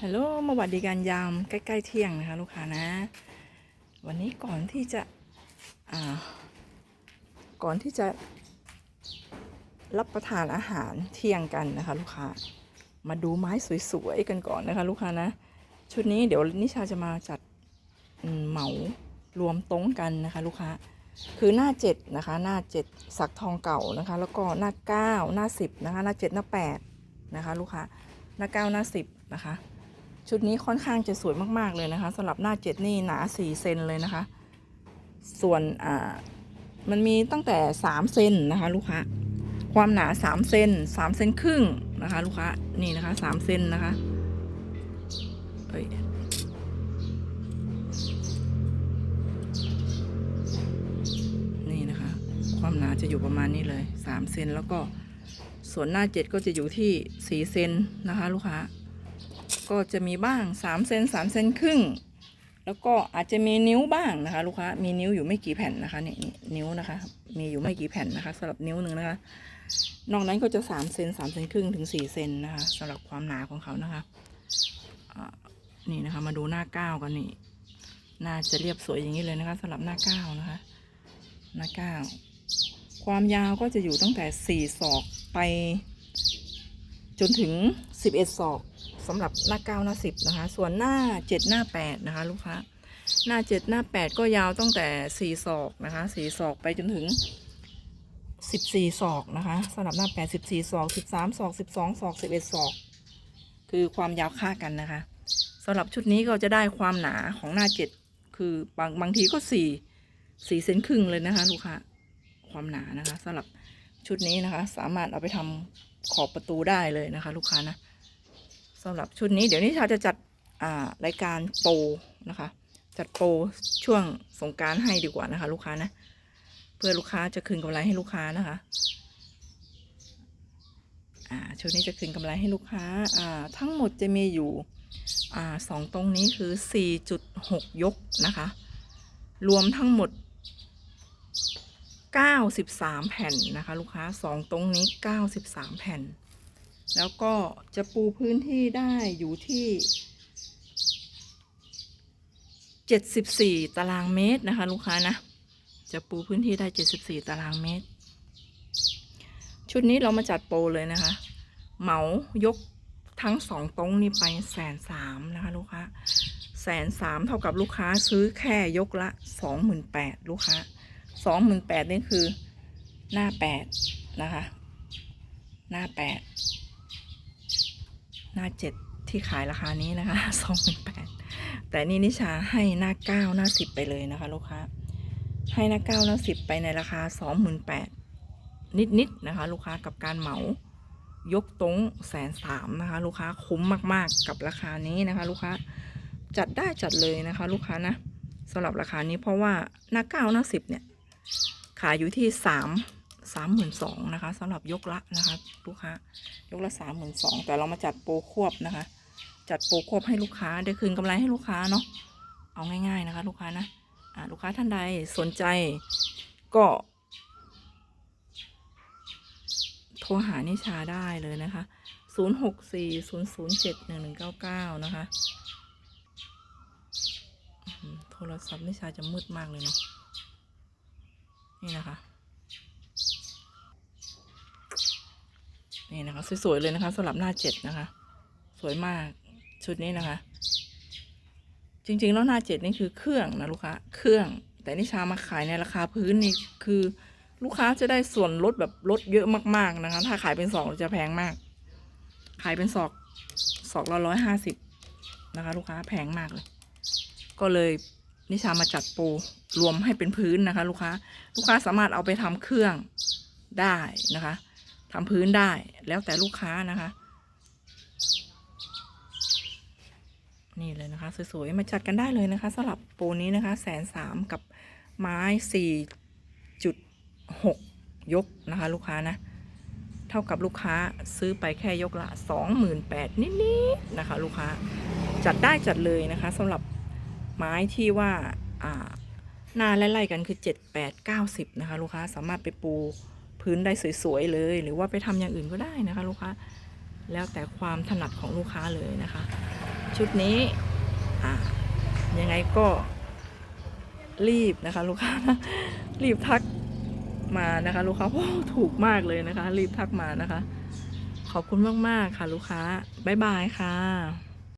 ฮัลโหลมาวัดดีการยามใกล้ๆเที่ยงนะคะลูกค้านะ วันนี้ก่อนที่จะอ่าก่อนที่จะรับประทานอาหารเที่ยงกันนะคะลูกค้ามาดูไม้สวยๆกันก่อนนะคะลูกค้านะ ชุดนี้เดี๋ยวนิชาจะมาจัดเหมารวมตรงกันนะคะลูกค้าคือหน้าเจ็ดนะคะหน้าเจ็ดสักทองเก่านะคะ แล้วก็หน้าเก้าหน้าสิบนะคะหน้าเจ็ดหน้าแปดนะคะลูกค้าหน้าเก้าหน้าสิบนะคะ ชุดนี้ค่อนข้างจะสวยมากๆเลยนะคะสำหรับหน้าเจ็ดนี่หนาสี่เซนเลยนะคะ ส่วนอ่ามันมีตั้งแต่สามเซนนะคะ ลูกค้าความหนาสามเซนสามเซนครึ่งนะคะ ลูกค้านี่นะคะสามเซนนะคะเอ้ยนี่นะคะ ความหนาจะอยู่ประมาณนี้เลยสามเซนแล้วก็ส่วนหน้าเจ็ดก็จะอยู่ที่สี่เซนนะคะ ลูกค้า ก็จะมีบ้าง3เซน3เซนครึ่ง แล้วก็อาจจะมีนิ้วบ้างนะคะ ลูกค้ามีนิ้วอยู่ไม่กี่แผ่นนะคะเนี่ยนิ้วนะคะ มีอยู่ไม่กี่แผ่นนะคะสำหรับนิ้วหนึ่งนะคะ นอกนั้นก็จะ3เซน3เซนครึ่งถึง4เซนนะคะสำหรับความหนาของเขานะคะนี่นะคะ มาดูหน้าก้าวกันนี่หน้าจะเรียบสวยอย่างนี้เลยนะคะสำหรับหน้าก้าวนะคะ หน้าก้าวความยาวก็จะอยู่ตั้งแต่4ศอกไป จนถึง 11 ศอกสำหรับหน้า 9 หน้า 10 นะคะ ส่วนหน้า 7 หน้า 8 นะคะ ลูกค้าหน้า 7 หน้า 8 ก็ยาวตั้งแต่ 4 ศอกนะคะ4ศอกไปจนถึง 14 ศอกนะคะสำหรับหน้า 8 14 ศอก 13 ศอก 12 ศอก 11 ศอก คือความยาวค่ากันนะคะสำหรับชุดนี้ก็จะได้ความหนาของหน้า 7 คือบางบางทีก็ 4 4เซนครึ่งเลยนะคะ ลูกค้าความหนานะคะสำหรับชุดนี้นะคะ สามารถเอาไปทำ ขอบประตูได้เลยนะคะ ลูกค้านะสำหรับชุดนี้เดี๋ยวนี้ชาจะจัดรายการโปรนะคะ จัดโปรช่วงสงการให้ดีกว่านะคะ ลูกค้านะ เพื่อลูกค้าจะคืนกำไรให้ลูกค้านะคะชุดนี้จะคืนกำไรให้ลูกค้าทั้งหมดจะมีอยู่อสองตรงนี้คือ 4.6 ยกนะคะ รวมทั้งหมด 93 แผ่นนะคะ ลูกค้าสองตรงนี้ 93 แผ่น แล้วก็จะปูพื้นที่ได้อยู่ที่ 74 ตารางเมตรนะคะ ลูกค้านะ จะปูพื้นที่ได้ 74 ตารางเมตร ชุดนี้เรามาจัดโปรเลยนะคะ เหมายกทั้งสองตรงนี้ไปแสนสามนะคะ ลูกค้าแสนสามเท่ากับลูกค้าซื้อแค่ยกละสองหมื่นแปดลูกค้า สองหมื่นแปดนี่คือหน้าแปดนะคะ หน้าแปดหน้าเจ็ดที่ขายราคานี้นะคะสองหมื่นแปดแต่นี่นิชาให้หน้าเก้าหน้าสิบไปเลยนะคะลูกค้าให้หน้าเก้าหน้าสิบไปในราคาสองหมื่นแปดนิดๆนะคะ ลูกค้ากับการเหมายกตรงแสนสามนะคะ ลูกค้าคุ้มมากๆกับราคานี้นะคะ ลูกค้าจัดได้จัดเลยนะคะ ลูกค้านะสำหรับราคานี้เพราะว่าหน้าเก้าหน้าสิบเนี่ย ขายอยู่ที่สามสามหมื่นสองนะคะสำหรับยกละนะคะลูกค้ายกละสามหมื่นสองแต่เรามาจัดโปรควบนะคะ จัดโปรควบให้ลูกค้าได้คืนกำไรให้ลูกค้าเนาะเอาง่าย ๆนะคะ ลูกค้านะอ่าลูกค้าท่านใดสนใจก็ โทรหานิชาได้เลยนะคะ0 6 4 0 0 7 1 1 9 9นย์ศูนย์เจ็ดหนึ่งหนึ่งเก้าเก้านะคะโทรศัพท์นิชาจะมืดมากเลยเนาะ นี่นะคะ นี่นะคะสวยๆเลยนะคะสำหรับหน้าเจ็ดนะคะ สวยมากชุดนี้นะคะ จริงๆแล้วหน้าเจ็ดนี่คือเครื่องนะลูกค้าเครื่อง แต่นิชามาขายในราคาพื้นนี่คือ ลูกค้าจะได้ส่วนลดแบบลดเยอะมากๆนะคะ ถ้าขายเป็นสองจะแพงมาก ขายเป็นศอกศอกละร้อยห้าสิบนะคะ ลูกค้าแพงมากเลย ก็เลย นิชามาจัดปรรวมให้เป็นพื้นนะคะ ลูกค้า ลูกค้าสามารถเอาไปทำเครื่องได้นะคะทำพื้นได้แล้วแต่ลูกค้านะคะ นี่เลยนะคะสวยๆมาจัดกันได้เลยนะคะสำหรับปรนี้นะคะแสนสามกับไม้สี่จุดหกยกนะคะ ลูกค้านะเท่ากับลูกค้าซื้อไปแค่ยกละสองหมื่นแปดนิดๆนะคะ ลูกค้าจัดได้จัดเลยนะคะสำหรับ ไม้ที่ว่าหน้าไล่ๆกันคือ 7 8 9 10นะคะลูกค้าสามารถไปปูพื้นได้สวยๆเลย หรือว่าไปทำอย่างอื่นก็ได้นะคะลูกค้าแล้วแต่ความถนัดของลูกค้าเลยนะคะ ชุดนี้ยังไงก็รีบนะคะลูกค้ารีบทักมานะคะลูกค้าโอ้ถูกมากเลยนะคะ รีบทักมานะคะ ขอบคุณมากๆค่ะลูกค้าบ๊ายบายค่ะ